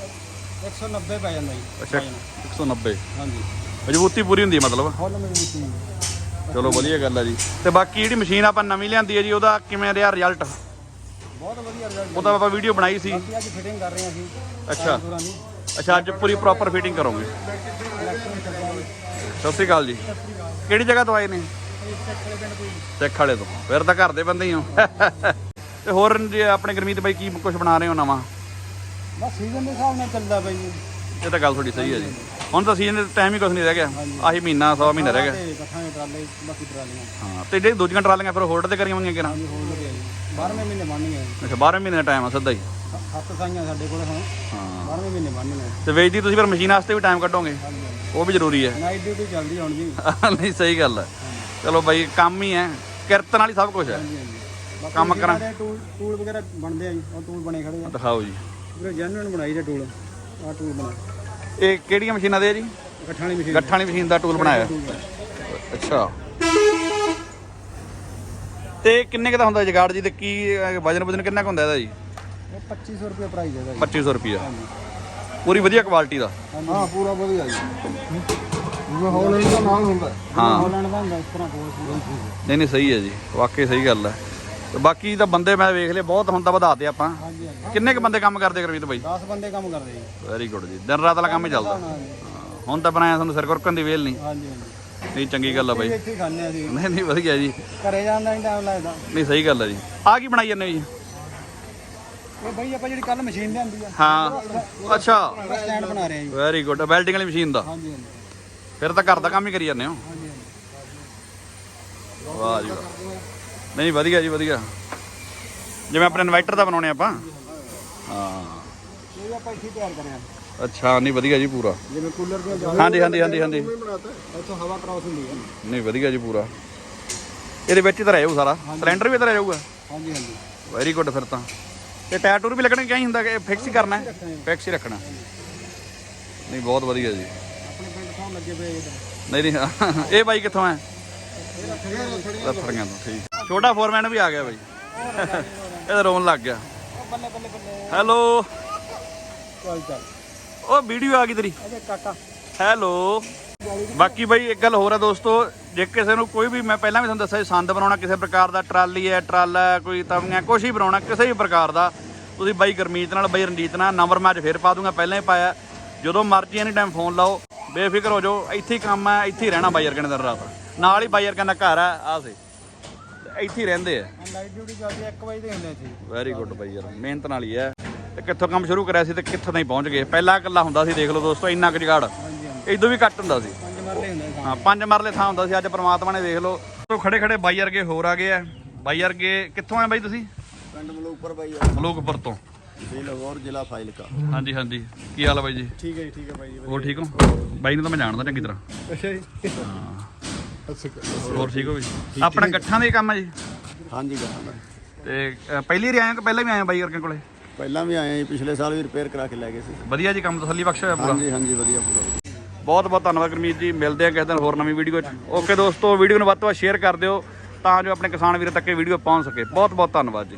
190 ਪੈ ਜਾਂਦਾ ਜੀ ਅੱਛਾ ਵਜ਼ਨ। 190 ਹਾਂਜੀ। ਮਜ਼ਬੂਤੀ ਪੂਰੀ ਹੁੰਦੀ ਹੈ ਮਤਲਬ? ਫੁੱਲ ਮਜ਼ਬੂਤੀ ਚਲੋ ਵਧੀਆ ਗੱਲ ਹੈ ਜੀ। ਤੇ ਬਾਕੀ ਜਿਹੜੀ ਮਸ਼ੀਨ ਆਪਾਂ ਨਵੀਂ ਲਿਆਂਦੀ ਹੈ ਜੀ ਉਹਦਾ ਕਿਵੇਂ ਰਿਹਾ ਰਿਜ਼ਲਟ ਬਹੁਤ ਵਧੀਆ ਰਿਜ਼ਲਟ ਉਹਦਾ ਆਪਾਂ ਵੀਡੀਓ ਬਣਾਈ ਸੀ। ਬਾਕੀ ਅੱਜ ਫਿਟਿੰਗ ਕਰ ਰਹੇ ਹਾਂ ਅਸੀਂ। ਅੱਛਾ। ਪੂਰਾ ਨਹੀਂ ਅੱਛਾ ਅੱਜ ਪੂਰੀ ਪ੍ਰੋਪਰ ਫਿਟਿੰਗ ਕਰੋਗੇ। ਇਲੈਕਟ੍ਰਿਕ ਚੱਲਦਾ ਸਤਿ ਸ਼੍ਰੀ ਅਕਾਲ ਜੀ। ਕਿਹੜੀ ਜਗ੍ਹਾ ਤੋਂ ਆਏ ਨੇ? ਸਿੱਖ ਵਾਲੇ ਤੋਂ ਫਿਰ ਤਾਂ ਘਰ ਦੇ ਬੰਦੇ ਹੀ ਹੋ। ਤੇ ਹੋਰ ਆਪਣੇ ਗੁਰਮੀਤ ਬਾਈ ਕੀ ਕੁਝ ਬਣਾ ਰਹੇ ਹੋ ਨਵਾਂ? ਬਸ ਸੀਜ਼ਨ ਦੇ ਹਿਸਾਬ ਨਾਲ ਚੱਲਦਾ ਬਾਈ ਜੀ। ਇਹ ਤਾਂ ਗੱਲ ਤੁਹਾਡੀ ਸਹੀ ਹੈ ਜੀ। ਹੁਣ ਤਾਂ ਸੀਜ਼ਨ ਦੇ ਟਾਈਮ ਹੀ ਕੁਝ ਨਹੀਂ ਰਹਿ ਗਿਆ। ਆਹੀ ਮਹੀਨਾ ਸਵਾ ਮਹੀਨਾ ਰਹਿ ਗਿਆ। ਤੇ ਇਕੱਠਾਂ ਦੇ ਟਰਾਲੇ ਬਾਕੀ ਟਰਾਲੀਆਂ। ਹਾਂ ਤੇ ਜਿਹੜੀ ਦੂਜੀਆਂ ਟਰਾਲੀਆਂ ਫਿਰ ਹੋਲਡ ਤੇ ਕਰੀਆਂ ਹੋਈਆਂ ਕਿਰਾਂ ਹਾਂਜੀ ਹੋਰ ਜੀ। 12ਵੇਂ ਮਹੀਨੇ ਬਣਨੀਆਂ ਜੀ ਅੱਛਾ 12 ਮਹੀਨੇ ਦਾ ਟਾਈਮ ਆ ਸਿੱਧਾ ਹੀ। ਸੱਤ ਸਾਈਆਂ ਸਾਡੇ ਕੋਲ ਹੁਣ। ਹਾਂ। 12ਵੇਂ ਮਹੀਨੇ ਬਣਨੀਆਂ ਤੇ ਵੇਚਦੀ ਤੁਸੀਂ ਫਿਰ ਮਸ਼ੀਨ ਵਾਸਤੇ ਵੀ ਟਾਈਮ ਕੱਢੋਗੇ? ਉਹ ਵੀ ਜ਼ਰੂਰੀ ਹੈ। ਨਾਈਟ ਡਿਊਟੀ ਚੱਲਦੀ ਹੁਣ ਜੀ। ਨਹੀਂ ਸਹੀ ਗੱਲ ਹੈ। ਚਲੋ ਬਾਈ ਕੰਮ ਹੀ ਹੈ। ਕਿਰਤ ਨਾਲ ਹੀ ਸਭ ਕੁਝ ਹੈ। ਹਾਂਜੀ ਹਾਂਜੀ। ਬਾਕੀ ਕੰਮ ਕਰਾਂ। ਜਿਹੜੇ ਟੂਲ ਟੂਲ ਵਗੈਰਾ ਬਣਦੇ ਆ ਜੀ ਉਹ ਟੂਲ ਬਣੇ ਖੜੇ ਆ। ਦਿਖਾਓ ਜੀ। ਪੂਰੇ ਜੈਨੂਇਨ ਬਣਾਈ ਦੇ ਟੂਲ। ਆਹ ਟੂਲ ਬਣਾ। ਇਹ ਕਿਹੜੀਆਂ ਮਸ਼ੀਨਾਂ ਦੇ ਆ ਜੀ? ਇਕੱਠਾਂ ਵਾਲੀ ਮਸ਼ੀਨ। ਗੱਠਾਂ ਵਾਲੀ ਮਸ਼ੀਨ ਦਾ ਟੂਲ ਬਣਾਇਆ। ਅੱਛਾ। ਤੇ ਕਿੰਨੇ ਕੁ ਦਾ ਹੁੰਦਾ ਜਗਾੜ ਜੀ? ਤੇ ਕੀ ਵਜਨ ਵਜਨ ਕਿੰਨਾ ਕੁ ਹੁੰਦਾ ਇਹਦਾ ਜੀ? ਇਹ 2500 ਰੁਪਏ ਪ੍ਰਾਈਸ ਹੈਗਾ ਜੀ। 2500 ਰੁਪਿਆ ਪੂਰੀ ਵਧੀਆ ਕੁਆਲਿਟੀ ਦਾ? ਹਾਂ ਪੂਰਾ ਵਧੀਆ ਜੀ। ਜਿਵੇਂ ਹੌਲੈਂਡ ਦਾ ਨਾਲ ਹੁੰਦਾ। ਹਾਂ। ਹੌਲੈਂਡ ਦਾ ਹੁੰਦਾ ਇਸ ਤਰ੍ਹਾਂ ਕੋਲ ਨਹੀਂ ਨਹੀਂ ਸਹੀ ਹੈ ਜੀ। ਵਾਕਈ ਸਹੀ ਗੱਲ ਹੈ। ਤੇ ਬਾਕੀ ਤਾਂ ਬੰਦੇ ਮੈਂ ਵੇਖ ਲਏ ਬਹੁਤ ਹੁਣ ਤਾਂ ਵਧਾਤੇ ਆਪਾਂ। ਹਾਂਜੀ ਹਾਂਜੀ। ਕਿੰਨੇ ਕੁ ਬੰਦੇ ਕੰਮ ਕਰਦੇ ਗੁਰਮੀਤ ਬਾਈ? 10 ਬੰਦੇ ਕੰਮ ਕਰਦੇ ਜੀ। ਵੈਰੀ ਗੁੱਡ ਜੀ। ਦਿਨ ਰਾਤ ਵਾਲਾ ਕੰਮ ਹੀ ਚੱਲਦਾ। ਹੁਣ ਤਾਂ ਬਣਾਇਆ ਤੁਹਾਨੂੰ ਸਿਰ ਕੁਰਕਣ ਦੀ ਵੇਲ ਨਹੀਂ। ਹਾਂਜੀ ਹਾਂਜੀ। ਨਹੀਂ ਚੰਗੀ ਗੱਲ ਆ ਬਾਈ। ਇੱਥੇ ਆ ਜੀ। ਨਹੀਂ ਨਹੀਂ ਵਧੀਆ ਜੀ। ਘਰੇ ਜਾਣ ਦਾ ਨਹੀਂ ਟਾਈਮ ਲੱਗਦਾ। ਨਹੀਂ ਸਹੀ ਗੱਲ ਹੈ ਜੀ। ਆ ਕੀ ਬਣਾਈ ਜਾਂਦੇ ਹੋ ਜੀ? ਇਹ ਬਈ ਆਪਾਂ ਜਿਹੜੀ ਕੱਲ ਮਸ਼ੀਨ ਲਿਆਂਦੀ ਆ। ਹਾਂ। ਅੱਛਾ। ਸਟੈਂਡ ਬਣਾ ਰਹੇ ਆ ਜੀ। ਵੈਰੀ ਗੁੱਡ ਵੈਲਡਿੰਗ ਵਾਲੀ ਮਸ਼ੀਨ ਦਾ। ਹਾਂਜੀ ਹਾਂਜੀ। ਫਿਰ ਤਾਂ ਘਰ ਦਾ ਕੰਮ ਹੀ ਕਰੀ ਜਾਂਦੇ ਹੋ। ਹਾਂਜੀ ਹਾਂਜੀ। ਵਾਹ ਜੀ ਵਾਹ। ਨਹੀਂ ਵਧੀਆ ਜੀ ਵਧੀਆ। ਜਿਵੇਂ ਆਪਣੇ ਇਨਵਰਟਰ ਦਾ ਬਣਾਉਣੇ ਆਪਾਂ। ਹਾਂ। ਇਹ ਵੀ ਆਪਾਂ ਇੱਥੇ ਹੀ ਤਿਆਰ ਕਰਿਆ। ਅੱਛਾ ਨਹੀਂ ਵਧੀਆ ਜੀ ਪੂਰਾ। ਜਿਵੇਂ ਕੂਲਰ ਦੀਆਂ ਹਾਂਜੀ ਹਾਂਜੀ ਹਾਂਜੀ ਹਾਂਜੀ। ਇੱਥੋਂ ਹਵਾ ਕ੍ਰਾਸ ਹੁੰਦੀ ਹੈ। ਨਹੀਂ ਵਧੀਆ ਜੀ ਪੂਰਾ। ਇਹਦੇ ਵਿੱਚ ਹੀ ਤਾਂ ਰਹਿ ਜਾਊ ਸਾਰਾ। ਸਿਲੰਡਰ ਵੀ ਤਾਂ ਰਹਿ ਜਾਊਗਾ। ਹਾਂਜੀ ਹਾਂਜੀ। ਵੈਰੀ ਗੁੱਡ ਫਿਰ ਤਾਂ। ਤੇ ਟਾਇਰ ਟੂਰ ਵੀ ਲੱਗਣੇ ਕਿਆ ਹੁੰਦਾ ਕਿ ਫਿਕਸ ਹੀ ਕਰਨਾ ਹੈ। ਫਿਕਸ ਹੀ ਰੱਖਣਾ। ਨਹੀਂ ਬਹੁਤ ਵਧੀਆ ਜੀ। ਆਪਣੇ ਪਿੰਡ ਤੋਂ ਲੱਗੇ ਪਏ ਨਹੀਂ ਨਹੀਂ। ਇਹ ਬਾਈ ਕਿੱਥੋਂ ਹੈ? ਲੱਥੜੀਆਂ ਤੋਂ ਠੀਕ। ਛੋਟਾ ਫੋਰਮੈਨ ਵੀ ਆ ਗਿਆ ਬਾਈ। ਇਹ ਤਾਂ ਰੋਣ ਲੱਗ ਗਿਆ। ਬੱਲੇ ਬੱਲੇ ਬੱਲੇ ਹੈਲੋ ਚੱਲ ਚੱਲ ਉਹ ਵੀਡੀਓ ਆ ਗਈ ਤੇਰੀ। ਅਜੇ ਕਾਕਾ ਹੈਲੋ ਬਾਕੀ ਬਾਈ ਇੱਕ ਗੱਲ ਹੋਰ ਹੈ ਦੋਸਤੋ, ਜੇ ਕਿਸੇ ਨੂੰ ਕੋਈ ਵੀ, ਮੈਂ ਪਹਿਲਾਂ ਵੀ ਤੁਹਾਨੂੰ ਦੱਸਿਆ ਸੰਦ ਬਣਾਉਣਾ ਕਿਸੇ ਪ੍ਰਕਾਰ ਦਾ, ਟਰਾਲੀ ਹੈ, ਟਰਾਲਾ ਹੈ, ਕੋਈ ਤਵੀਆਂ ਕੁਛ ਵੀ ਬਣਾਉਣਾ, ਕਿਸੇ ਵੀ ਪ੍ਰਕਾਰ ਦਾ, ਤੁਸੀਂ ਬਾਈ ਗਰਮੀਤ ਨਾਲ, ਬਾਈ ਰਣਜੀਤ ਨਾਲ, ਨੰਬਰ ਮੈਂ ਅੱਜ ਫੇਰ ਪਾ ਦੂੰਗਾ, ਪਹਿਲਾਂ ਹੀ ਪਾਇਆ। ਜਦੋਂ ਮਰਜ਼ੀ ਐਨੀ ਟਾਈਮ ਫੋਨ ਲਾਓ, ਬੇਫਿਕਰ ਹੋ ਜਾਓ, ਇੱਥੇ ਹੀ ਕੰਮ ਹੈ, ਇੱਥੇ ਹੀ ਰਹਿਣਾ ਬਾਈ ਅਰਗਨ ਦਿਨ ਰਾਤ। ਨਾਲ ਹੀ ਬਾਈ ਅਰਗਨ ਦਾ ਘਰ ਹੈ ਆ ਸੇ ਇੱਥੇ ਹੀ ਰਹਿੰਦੇ ਆ। ਨਾਈਟ ਡਿਊਟੀ ਚੱਲਦੀ 1 ਵਜੇ ਦੇ ਹੁੰਦੇ ਇੱਥੇ। ਵੈਰੀ ਗੁੱਡ ਬਾਈ ਯਾਰ ਮਿਹਨਤ ਨਾਲ ਹੀ ਹੈ ਤੇ ਕਿੱਥੋਂ ਕੰਮ ਸ਼ੁਰੂ ਕਰਿਆ ਸੀ ਤੇ ਕਿੱਥੋਂ ਤਾਈਂ ਪਹੁੰਚ ਗਏ? ਪਹਿਲਾਂ ਇਕੱਲਾ ਹੁੰਦਾ ਸੀ ਦੇਖ ਲਓ ਦੋਸਤੋ ਇੰਨਾ ਕੁ ਜਗਾੜ। ਹਾਂਜੀ ਹਾਂਜੀ। ਇਦੋਂ ਵੀ ਘੱਟ ਹੁੰਦਾ ਸੀ। ਪੰਜ ਮਰਲੇ ਹੁੰਦੇ ਸੀ ਹਾਂ ਪੰਜ ਮਰਲੇ ਥਾਂ ਹੁੰਦਾ ਸੀ ਅੱਜ ਪ੍ਰਮਾਤਮਾ ਨੇ ਵੇਖ ਲਓ। ਤੋਂ ਖੜੇ ਖੜੇ ਬਾਈ ਵਰਗੇ ਹੋਰ ਆ ਗਏ ਆ। ਬਾਈ ਵਰਗੇ ਕਿੱਥੋਂ ਆਏ ਬਾਈ ਤੁਸੀਂ? ਪਿੰਡ ਮਲੂਕਪੁਰ ਬਾਈ ਮਲੂਕਪੁਰ ਤੋਂ। ਜ਼ਿਲ੍ਹਾ ਲਾਹੌਰ ਜ਼ਿਲ੍ਹਾ ਫਾਜ਼ਿਲਕਾ। ਹਾਂਜੀ ਹਾਂਜੀ। ਕੀ ਹਾਲ ਆ ਬਾਈ ਜੀ? ਠੀਕ ਹੈ ਜੀ ਠੀਕ ਹੈ ਬਾਈ ਜੀ ਹੋਰ ਠੀਕ ਹੋ? ਬਾਈ ਨੂੰ ਤਾਂ ਮੈਂ ਜਾਣਦਾ ਚੰਗੀ ਤਰ੍ਹਾਂ। ਅੱਛਾ ਜੀ। ਹੋਰ ਠੀਕ ਹੋ ਵੀ? ਆਪਣਾ ਗੱਠਾਂ ਦੇ ਕੰਮ ਆ ਜੀ? ਹਾਂਜੀ ਗਾਣਾ ਤੇ ਅ, ਪਹਿਲੀ ਵਾਰੀ ਆਏ ਹੋ ਕਿ ਪਹਿਲਾਂ ਵੀ ਆਏ ਹੋ ਬਾਈ ਵਰਗੇ ਕੋਲੇ? ਪਹਿਲਾਂ ਵੀ ਆਏ ਜੀ ਪਿਛਲੇ ਸਾਲ ਵੀ ਰਿਪੇਅਰ ਕਰਾ ਕੇ ਲੈ ਗਏ ਸੀ। ਵਧੀਆ ਜੀ ਕੰਮ ਤਸੱਲੀ ਬਖਸ਼ ਹੋਇਆ ਪੂਰਾ। ਹਾਂਜੀ ਹਾਂਜੀ ਵਧੀਆ ਪੂਰਾ ਬਹੁਤ ਬਹੁਤ ਧੰਨਵਾਦ ਗੁਰਮੀਤ ਜੀ ਮਿਲਦੇ ਆ ਕਿਸੇ ਦਿਨ ਹੋਰ ਨਵੀਂ ਵੀਡੀਓ 'ਚ। ਓਕੇ ਦੋਸਤੋ ਵੀਡੀਓ ਨੂੰ ਵੱਧ ਤੋਂ ਵੱਧ ਸ਼ੇਅਰ ਕਰ ਦਿਓ ਤਾਂ ਜੋ ਆਪਣੇ ਕਿਸਾਨ ਵੀਰਾਂ ਤੱਕ ਇਹ ਵੀਡੀਓ ਪਹੁੰਚ ਸਕੇ। ਬਹੁਤ ਬਹੁਤ ਧੰਨਵਾਦ ਜੀ।